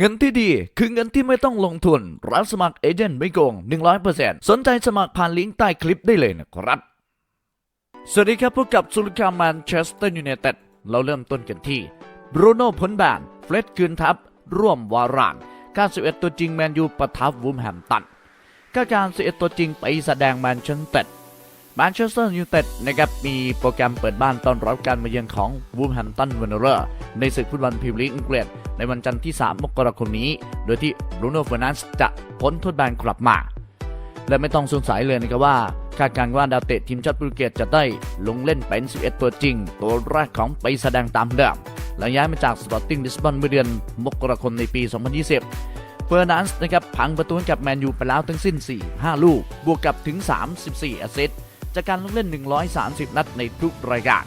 เงินที่ดีคือเงินที่ไม่ต้องลงทุนรับสมัครเอเจนต์ไม่โกง 100%สนใจสมัครผ่านลิงก์ใต้คลิปได้เลยนะครับ สวัสดีครับพบกับสุลคาแมนเชสเตอร์ยูไนเต็ดเราเริ่มต้นกันที่บรูโน่พ้นแบนเฟรดคืนทัพร่วมวาราน91 ตัวจริงแมนยูประทับวูมแฮมตันก็การ11ตัวจริงไปแสดงแมนเชสเตอร์ แมนเชสเตอร์ยูไนเต็ดนะครับมีโปรแกรมเปิดบ้านต้อนรับการมาเยือนของวูฟแฮมตันวันเนอร์ในศึกฟุตบอลพรีเมียร์ลีกอังกฤษในวันจันทร์ที่ 3 มกราคมนี้ โดยที่รูโน่เฟอร์นันส์จะพ้นโทษแบนกลับมา และไม่ต้องสงสัยเลยนะครับว่าคาดการณ์ว่าดาวเตะทีมชาติโปรตุเกสจะได้ลงเล่นเป็น 11 ตัวจริง ตัวแรกของไปแสดงตามเดิมหลังย้ายมาจากสปอร์ติ้งลิสบอนเมื่อเดือนมกราคมในปี 2020 เฟอร์นันส์นะครับพังประตูกับแมนยูไปแล้วทั้งสิ้น 4 5 ลูก บวกกับถึง 34 แอสซิสต์ จากการลงเล่น 130 นัดในทุกรายการ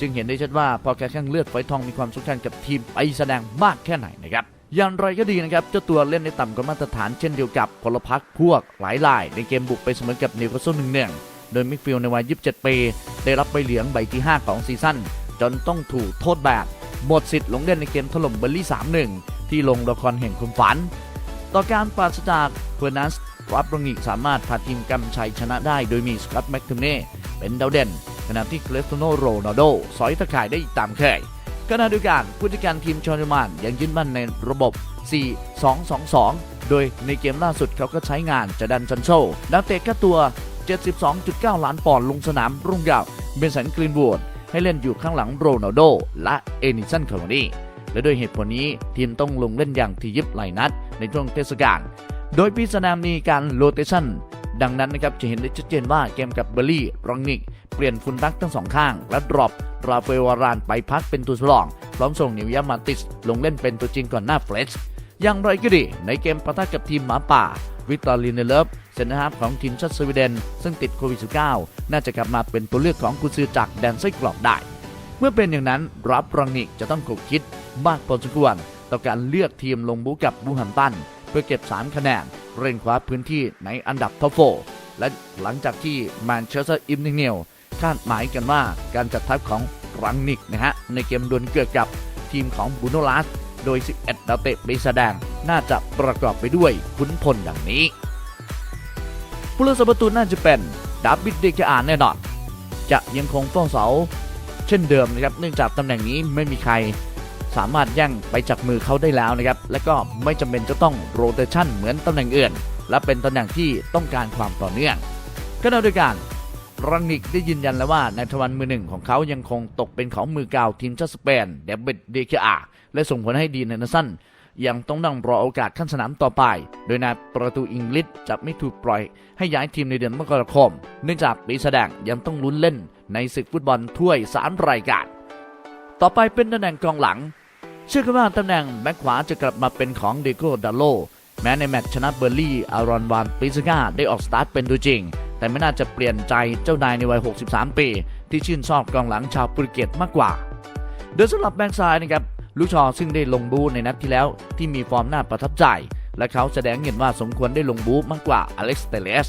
จึงเห็นได้ชัดว่าพอแกแข้งเลือดฝอยทองมีความสำคัญกับทีมไปแสดงมากแค่ไหนนะครับอย่างไรก็ดีนะครับ เจ้าตัวเล่นในต่ำกว่ามาตรฐานเช่นเดียวกับพลพรรคพวกหลายราย ในเกมบุกไปเสมอกับนิวคาสเซิลหนึ่งหนึ่งโดยมิดฟิลในวัย 27 ปี ได้รับใบเหลืองใบที่ 5 ของซีซั่น จนต้องถูกโทษแบบ หมดสิทธิ์ลงเล่นในเกมถล่มเบอร์ลี่ 3-1 ที่ลงละครแห่งความฝัน ต่อการปราศจากเฟอร์นันส์ รับรองอีกสามารถพาทีมกำชัยชนะได้โดยมีสกอตแม็กทูเน่เป็นดาวเด่น ขณะที่คริสเตโนโรนัลโดสอยตะข่ายได้ตามเคยขณะเดียวกันผู้จัดการทีมชอร์มานยังยึดมั่นในระบบ 4-2-2-2 โดยในเกมล่าสุดเขาก็ใช้งานจะดันซันโซนักเตะค่าตัว 72.9 ล้านปอนด์ลงสนามรุ่งยาวเบนสันกรีนวูดให้เล่นอยู่ข้างหลังโรนัลโดและเอนิสันคาร์โมนีและด้วยเหตุผลนี้ทีมต้องลงเล่นอย่างที่ยิบหลายนัดในช่วงเทศกาล โดยพิสนามมีการโรเตชันดังนั้นนะครับจะเห็นได้ชัดเจนว่าเกมกับเบอร์ลี่รองนิก เปลี่ยนฟุนดักทั้งสองข้าง และดรอปราเฟลวารานไปพักเป็นตัวสำรอง พร้อมส่งนิวยามาติส ลงเล่นเป็นตัวจริงก่อนหน้าเฟรชอย่างไรก็ดี ในเกมปะทะกับทีมหมาป่า วิตอร์ลินเนเลฟเซนเตอร์ฮาฟของทีมชาติสวีเดน ซึ่งติดโควิด -19 น่าจะกลับมาเป็นตัวเลือกของกุญซือจากแดนไส้กรอกได้ เมื่อเป็นอย่างนั้นรับรองนิกจะต้องขบคิดมากพอสมควรต่อการเลือกทีมลงบูกับบูฮัมตัน พื่อเก็บ 3 คะแนน เร่งคว้าพื้นที่ในอันดับท็อปโฟและหลังจากที่แมนเชสเตอร์อิมนิเนลคาดหมายกันว่าการจัดทัพของรังนิกนะฮะ ในเกมดวลเกือกกับทีมของบูโนลัสโดย 11ดาวเตะไปแสดง น่าจะประกอบไปด้วยขุนพลดังนี้ ผู้เล่นสประตูน่าจะเป็นดาวิดเดกอาแน่นอนจะยังคงเฝ้าเสา เช่นเดิมนะครับเนื่องจากตำแหน่งนี้ไม่มีใคร สามารถแย่งไปจากมือเขาได้แล้วนะครับ และก็ไม่จำเป็นจะต้องโรเตชันเหมือนตำแหน่งอื่น และเป็นตำแหน่งที่ต้องการความต่อเนื่องก็ในด้วยกันรังนิกได้ยืนยันแล้วว่าในทวันมือหนึ่งของเขายังคงตกเป็นของมือเก่าทีมชาติสเปนเดบิดเดเคอาและส่งผลให้ดีในนัสั้นยังต้องนั่งรอโอกาสขั้นสนามต่อไป โดยนายประตูอังกฤษจะไม่ถูกปล่อย ให้ย้ายทีมในเดือนมกราคม เนื่องจากปีแสดงยังต้องลุ้นเล่นในศึกฟุตบอลถ้วยสามรายการ ต่อไปเป็นตำแหน่งกองหลัง เชื่อกันว่าตำแหน่งแบ็คขวาจะกลับมาเป็นของเดโกดาโล แม้ในแมตช์ชนะเบอร์ลี่ อารอนวานปิซกาได้ออกสตาร์ทเป็นตัวจริง แต่ไม่น่าจะเปลี่ยนใจเจ้านายในวัย 63 ปี ที่ชื่นชอบกองหลังชาวโปรตุเกสมากกว่า โดยสำหรับแบ็กซ้ายนะครับลูกชอซึ่งได้ลงบูในนัดที่แล้วที่มีฟอร์มน่าประทับใจ และเขาแสดงเห็นว่าสมควรได้ลงบูมากกว่าอเล็กซ์เตเลส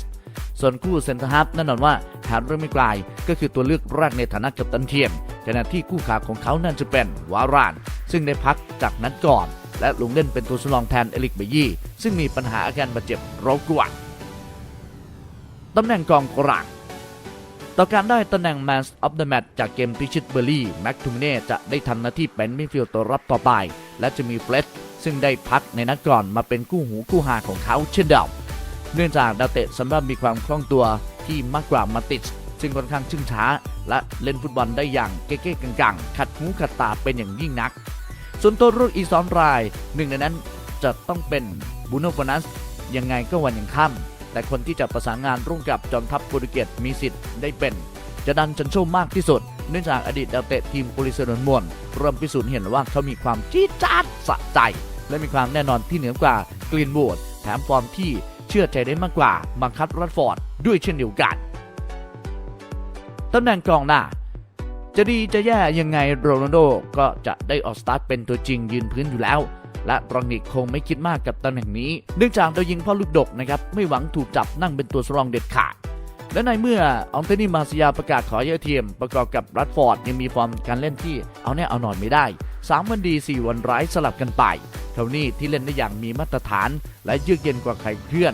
ส่วนคู่เซนเตอร์ฮับแน่นอนว่าหาเรื่องไม่ไกลก็คือตัวเลือกแรกในฐานะกัปตันเทียม ขณะที่คู่ขาของเขานั่นจะเป็นวาราน ซึ่งได้พักจากนัดก่อน และลงเล่นเป็นตัวสำรองแทนเอลิกเบยี่ ซึ่งมีปัญหาอาการบาดเจ็บรบกวนตำแหน่งกองกลางต่อการได้ตำแหน่ง Man of the Match จากเกมพิชิตเบอร์ลี่แม็กทูมเน่จะได้ทำหน้าที่เป็นมิดฟิลด์ตัวรับต่อไป และจะมีเฟลชซึ่งได้พักในนัดก่อนมาเป็นคู่หูคู่หาของเขาเช่นเดิมเนื่องจากดาวเตะสำหรับมีความคล่องตัวที่มากกว่ามาติด ซึ่งค่อนข้างชึ่งช้า และเล่นฟุตบอลได้อย่างเก๊ๆกังๆ ขัดหูขัดตาเป็นอย่างยิ่งนัก ส่วนตัวรุ่นอีกสองรายหนึ่งในนั้นจะต้องเป็นบูโนฟนัสยังไงก็วันยังค่ำแต่คนที่จะประสานงานร่วมกับจอมทัพโปรตุเกสมีสิทธิ์ได้เป็น จะดันจันโชมากที่สุด เนื่องจากอดีตดาวเตะทีมโปลิเซนมวนเริ่มพิสูจน์เห็นวว่าเขามีความจี๊ดจ๊าดสะใจ และมีความแน่นอนที่เหนือกว่ากรีนบูดแถมฟอร์มที่เชื่อใจได้มากกว่าบังคับรัดฟอร์ดด้วยเช่นเดียวกัน ตำแหน่งกองหน้า จะดีจะแย่ยังไงโรนัลโดก็จะได้ออกสตาร์ทเป็นตัวจริงยืนพื้นอยู่แล้ว และรองนิกคงไม่คิดมากกับตำแหน่งนี้ เนื่องจากเรายิงพ่อลูกดกนะครับไม่หวังถูกจับนั่งเป็นตัวสรองเด็ดขาดและในเมื่ออองเทนี่มาซิยาประกาศขอเยอเทียม ประกอบกับรัดฟอร์ดยังมีฟอร์มการเล่นที่เอาแน่เอานอนไม่ได้ 3 วันดี 4 วันร้ายสลับกันไปเท่านี่ที่เล่นได้อย่างมีมาตรฐาน และเยือกเย็นกว่าใครเพื่อน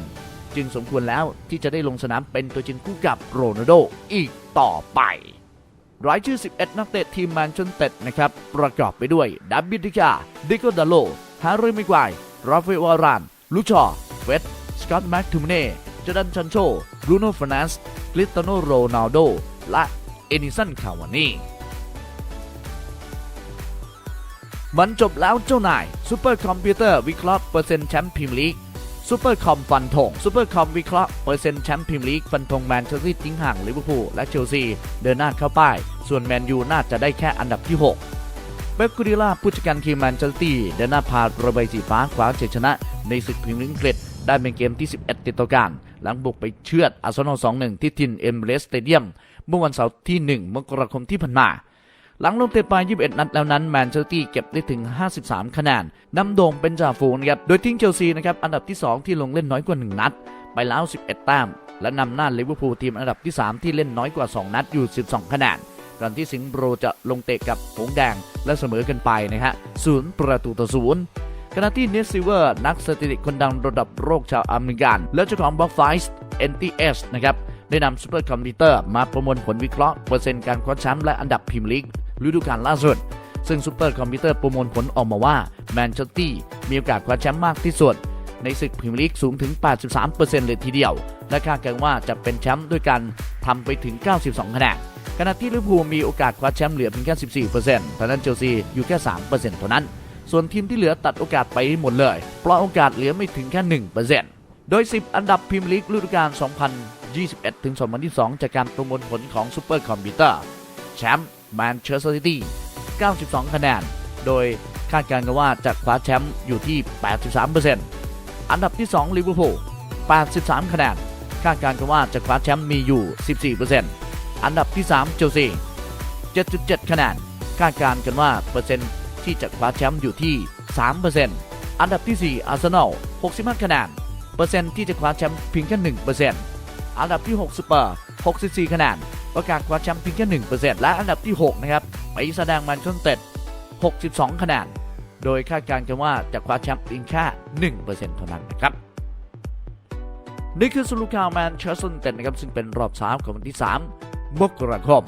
จึงสมควรแล้วที่จะได้ลงสนามเป็นตัวจริงคู่กับโรนัลโดอีกต่อไปรายชื่อ 11 นักเตะทีมแมนเชสเตอร์นะครับ ประกอบไปด้วยดับบิดิกาดิโกดาโล ฮาริมิกวายราฟเอลวาราน ลูชอ เฟสสกอตต์แม็กทูมเน่จอร์แดนชันโชบรูโน่ฟ r นัสคริสตยโนโรนัลโด และเอนิสันคาวานีมันจบแล้วเจ้านายซูเปอร์คอมพิวเตอร์วิเคราะห์เปอร์เซ็นต์แชมป์พรีเมียร์ลีก ซูเปอร์คอมฟันธงซูเปอร์คอมวิเคราะห์เปอร์เซ็นต์แชมป์พรีเมียร์ลีกฟันธงแมนเชสเตอร์ซิตี้ทิ้งห่างลิเวอร์พูลและเชลซีเดินหน้าเข้าป้าย ส่วนแมนยูน่าจะได้แค่อันดับที่ 6 เป๊ปกูดิล่าผู้จัดการทีมแมนเชสเตอร์ตี้เดินหน้าพาระบายสีฟ้าคว้าชัยชนะ ในศึกพรีเมียร์ลีกอังกฤษได้เป็นเกมที่ 11 ติดต่อกันหลังบุกไปเชือดอาร์เซนอล 2-1 ที่ทินเอมเบรสสเตเดียมเมื่อวันเสาร์ที่ 1 มกราคมที่ผ่านมา หลังลงเตะไป 21 นัดแล้วนั้นแมนเชสเตอร์ตี้เก็บได้ถึง 53 คะแนนนำโด่งเป็นจ่าฝูงนะครับ โดยทิ้งเชลซีนะครับอันดับที่ 2 ที่ลงเล่นน้อยกว่า 1 นัด ไปแล้ว 11 แต้ม และนำหน้าลิเวอร์พูลทีมอันดับที่ 3 ที่เล่นน้อยกว่า 2 นัดอยู่ 12 คะแนนก่อนที่สิงห์โบรจะลงเตะกับหงแดงและเสมอกันไปนะฮะศูนย์ประตูต่อศูนย์ขณะที่เนสซิเวอร์นักสถิติคนดังระดับโลกชาวอเมริกัน และเจ้าของบล็อกไฟส์ NTS นะครับได้นำซูเปอร์คอมพิวเตอร์มาประมวลผลวิเคราะห์เปอร์เซ็นต์การคว้าแชมป์และอันดับพรีเมียร์ลีก ฤดูกาลล่าสุด ซึ่งซูเปอร์คอมพิวเตอร์ประมวลผลออกมาว่าแมนเชสเตอร์มีโอกาสคว้าแชมป์มากที่สุด ในศึกพรีเมียร์ลีกสูงถึง 83%เลยทีเดียว และคาดกันว่าจะเป็นแชมป์ด้วยการทำไปถึง 92 คะแนนขณะที่ลิเวอร์พูลมีโอกาสคว้าแชมป์เหลือเพียงแค่14%เพราะนั้นเชลซีอยู่แค่ 3%เท่านั้น ส่วนทีมที่เหลือตัดโอกาสไปหมดเลยปล่อยโอกาสเหลือไม่ถึงแค่ 1%โดย 10 อันดับพรีเมียร์ลีกฤดูกาล2021-2022 จากการประมวลผลของซูเปอร์คอมพิวเตอร์แชมป์ แมนเชสเตอร์ซิตี้ 92 คะแนน โดยคาดการณ์กันว่าจะคว้าแชมป์อยู่ที่ 83%อันดับที่ 2 ลิเวอร์พูล 83 คะแนน คาดการณ์กันว่าจะคว้าแชมป์มีอยู่ 14%อันดับที่ 3 เชลซี 7.7 คะแนน คาดการณ์กันว่าเปอร์เซ็นต์ที่จะคว้าแชมป์อยู่ที่ 3%อันดับที่ 4 อาร์เซนอล 65 คะแนน เปอร์เซ็นต์ที่จะคว้าแชมป์เพียงแค่ 1%อันดับที่ 6 สเปอร์ 64 คะแนนประกาศคว้าแชมป์เพียงแค่1%และอันดับที่ 6 นะครับไปแสดงแมนเชสเตอร์62 คะแนน โดยคาดการณ์กันว่าจะคว้าแชมป์เพียงแค่ 1%เท่านั้นนะครับนี่คือสรุปข่าวแมนเชสเตอร์นเต็ดนะครับซึ่งเป็นรอบเช้าของวันที่ 3 มกราคม